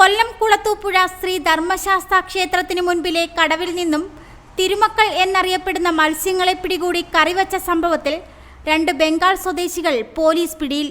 കൊല്ലം കുളത്തൂപ്പുഴ ശ്രീ ധർമ്മശാസ്ത്ര ക്ഷേത്രത്തിനു മുൻപിലെ കടവിൽ നിന്നും തിരുമക്കൾ എന്നറിയപ്പെടുന്ന മത്സ്യങ്ങളെ പിടികൂടി കറിവച്ച സംഭവത്തിൽ രണ്ട് ബംഗാൾ സ്വദേശികൾ പോലീസ് പിടിയിൽ.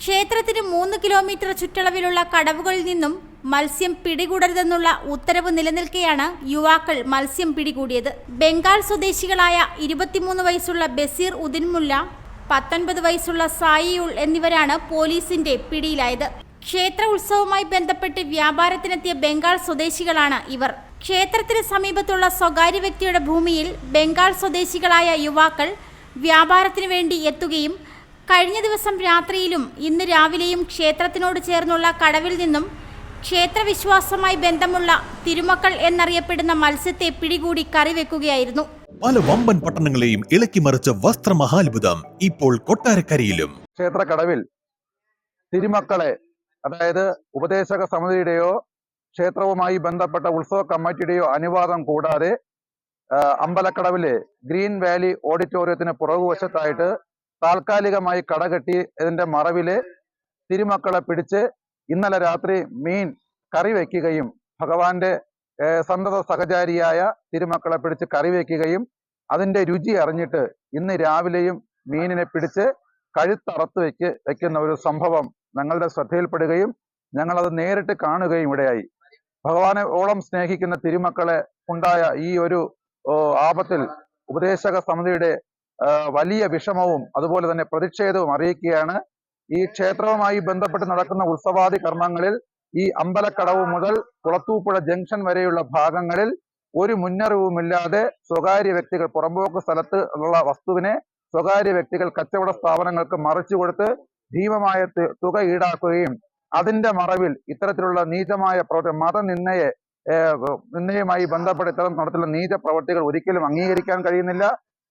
ക്ഷേത്രത്തിന് മൂന്ന് കിലോമീറ്റർ ചുറ്റളവിലുള്ള കടവുകളിൽ നിന്നും മത്സ്യം പിടികൂടരുതെന്നുള്ള ഉത്തരവ് നിലനിൽക്കെയാണ് യുവാക്കൾ മത്സ്യം പിടികൂടിയത്. ബംഗാൾ സ്വദേശികളായ ഇരുപത്തിമൂന്ന് വയസ്സുള്ള ബസീർ ഉദിൻമുല്ല പത്തൊൻപത് വയസ്സുള്ള സായിയുൾ എന്നിവരാണ് പോലീസിന്റെ പിടിയിലായത്. ക്ഷേത്ര ഉത്സവവുമായി ബന്ധപ്പെട്ട് വ്യാപാരത്തിനെത്തിയ ബംഗാൾ സ്വദേശികളാണ് ഇവർ. ക്ഷേത്രത്തിന് സമീപത്തുള്ള സ്വകാര്യ വ്യക്തിയുടെ ഭൂമിയിൽ ബംഗാൾ സ്വദേശികളായ യുവാക്കൾ വ്യാപാരത്തിനു വേണ്ടി എത്തുകയും കഴിഞ്ഞ ദിവസം രാത്രിയിലും ഇന്ന് രാവിലെയും ക്ഷേത്രത്തിനോട് ചേർന്നുള്ള കടവിൽ നിന്നും ക്ഷേത്രവിശ്വാസവുമായി ബന്ധമുള്ള തിരുമക്കൾ എന്നറിയപ്പെടുന്ന മത്സ്യത്തെ പിടികൂടി കറിവെക്കുകയായിരുന്നു. പല വമ്പൻ പട്ടണങ്ങളെയും ഇളക്കി മറിച്ച വസ്ത്രമഹാത്ഭുതം ഇപ്പോൾ കൊട്ടാരക്കരയിലും. ക്ഷേത്രക്കടവിൽ തിരുമക്കളെ അതായത് ഉപദേശക സമിതിയുടെയോ ക്ഷേത്രവുമായി ബന്ധപ്പെട്ട ഉത്സവ കമ്മിറ്റിയുടെയോ അനുവാദം കൂടാതെ അമ്പലക്കടവിലെ ഗ്രീൻ വാലി ഓഡിറ്റോറിയത്തിന് പുറകുവശത്തായിട്ട് താൽക്കാലികമായി കടകെട്ടി ഇതിന്റെ മറവിൽ തിരുമക്കളെ പിടിച്ച് ഇന്നലെ രാത്രി മീൻ കറി വയ്ക്കുകയും ഭഗവാന്റെ സന്തത സഹചാരിയായ തിരുമക്കളെ പിടിച്ച് കറി വയ്ക്കുകയും അതിന്റെ രുചി അറിഞ്ഞിട്ട് ഇന്ന് രാവിലെയും മീനിനെ പിടിച്ച് കഴുത്തറത്ത് വെക്ക് വെക്കുന്ന ഒരു സംഭവം ഞങ്ങളുടെ ശ്രദ്ധയിൽപ്പെടുകയും ഞങ്ങളത് നേരിട്ട് കാണുകയും ഇടയായി. ഭഗവാനെ ഓളം സ്നേഹിക്കുന്ന തിരുമക്കളെ ഉണ്ടായ ഈ ഒരു ആപത്തിൽ ഉപദേശക സമിതിയുടെ വലിയ വിഷമവും അതുപോലെ തന്നെ പ്രതിഷേധവും അറിയിക്കുകയാണ്. ഈ ക്ഷേത്രവുമായി ബന്ധപ്പെട്ട് നടക്കുന്ന ഉത്സവാദി കർമ്മങ്ങളിൽ ഈ അമ്പലക്കടവ് മുതൽ കുളത്തൂപ്പുഴ ജംഗ്ഷൻ വരെയുള്ള ഭാഗങ്ങളിൽ ഒരു മുന്നറിവുമില്ലാതെ സ്വകാര്യ വ്യക്തികൾ പുറമ്പോക്ക് സ്ഥലത്ത് ഉള്ള വസ്തുവിനെ സ്വകാര്യ വ്യക്തികൾ കച്ചവട സ്ഥാപനങ്ങൾക്ക് മറിച്ചു കൊടുത്ത് ഭീമമായ തുക ഈടാക്കുകയും അതിന്റെ മറവിൽ ഇത്തരത്തിലുള്ള നീചമായ പ്രവർത്തി മതനിന്ദയെ നിന്നയെ വ- നിന്ദയുമായി ബന്ധപ്പെട്ട് ഇത്തരം നടത്തുന്ന നീച പ്രവർത്തികൾ ഒരിക്കലും അംഗീകരിക്കാൻ കഴിയുന്നില്ല.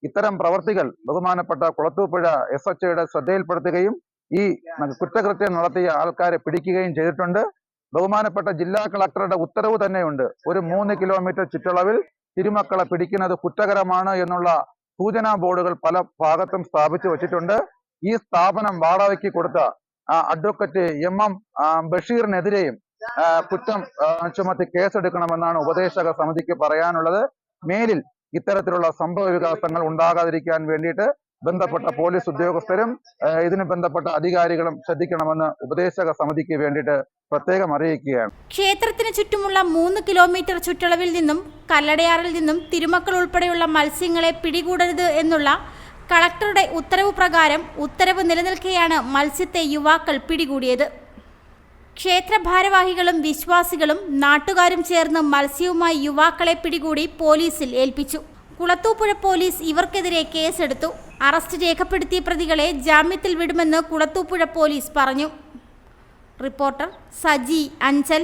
ഇത്തരം പ്രവർത്തികൾ ബഹുമാനപ്പെട്ട കുളത്തൂപ്പുഴ എസ് എച്ച് ശ്രദ്ധയിൽപ്പെടുത്തുകയും ഈ കുറ്റകൃത്യം നടത്തിയ ആൾക്കാരെ പിടിക്കുകയും ചെയ്തിട്ടുണ്ട്. ബഹുമാനപ്പെട്ട ജില്ലാ കളക്ടറുടെ ഉത്തരവ് തന്നെയുണ്ട്. ഒരു മൂന്ന് കിലോമീറ്റർ ചുറ്റളവിൽ തിരുമക്കളെ പിടിക്കുന്നത് കുറ്റകരമാണ് എന്നുള്ള സൂചനാ ബോർഡുകൾ പല ഭാഗത്തും സ്ഥാപിച്ചു വച്ചിട്ടുണ്ട്. ഈ സ്ഥാപനം വാടകയ്ക്ക് കൊടുത്ത അഡ്വക്കറ്റ് എം എം ബഷീറിനെതിരെയും കുറ്റം ചുമത്തി കേസെടുക്കണമെന്നാണ് ഉപദേശക സമിതിക്ക് പറയാനുള്ളത്. മേലിൽ ഇത്തരത്തിലുള്ള സംഭവ വികാസങ്ങൾ ഉണ്ടാകാതിരിക്കാൻ വേണ്ടിയിട്ട് ബന്ധപ്പെട്ട പോലീസ് ഉദ്യോഗസ്ഥരും ഇതിന് ബന്ധപ്പെട്ട അധികാരികളും ശ്രദ്ധിക്കണമെന്ന് ഉപദേശക സമിതിക്ക് വേണ്ടിയിട്ട് പ്രത്യേകം അറിയിക്കുകയാണ്. ക്ഷേത്രത്തിന് ചുറ്റുമുള്ള മൂന്ന് കിലോമീറ്റർ ചുറ്റളവിൽ നിന്നും കല്ലടയാറിൽ നിന്നും തിരുമക്കൾ ഉൾപ്പെടെയുള്ള മത്സ്യങ്ങളെ പിടികൂടരുത് എന്നുള്ള കളക്ടറുടെ ഉത്തരവ് പ്രകാരം ഉത്തരവ് നിലനിൽക്കെയാണ് മത്സ്യത്തെ യുവാക്കൾ പിടികൂടിയത്. ക്ഷേത്ര ഭാരവാഹികളും വിശ്വാസികളും നാട്ടുകാരും ചേർന്ന് മത്സ്യവുമായി യുവാക്കളെ പിടികൂടി പോലീസിൽ ഏൽപ്പിച്ചു. കുളത്തൂപ്പുഴ പോലീസ് ഇവർക്കെതിരെ കേസെടുത്തു. അറസ്റ്റ് രേഖപ്പെടുത്തിയ പ്രതികളെ ജാമ്യത്തിൽ വിടുമെന്ന് കുളത്തൂപ്പുഴ പോലീസ് പറഞ്ഞു. റിപ്പോർട്ടർ സജി അഞ്ചൽ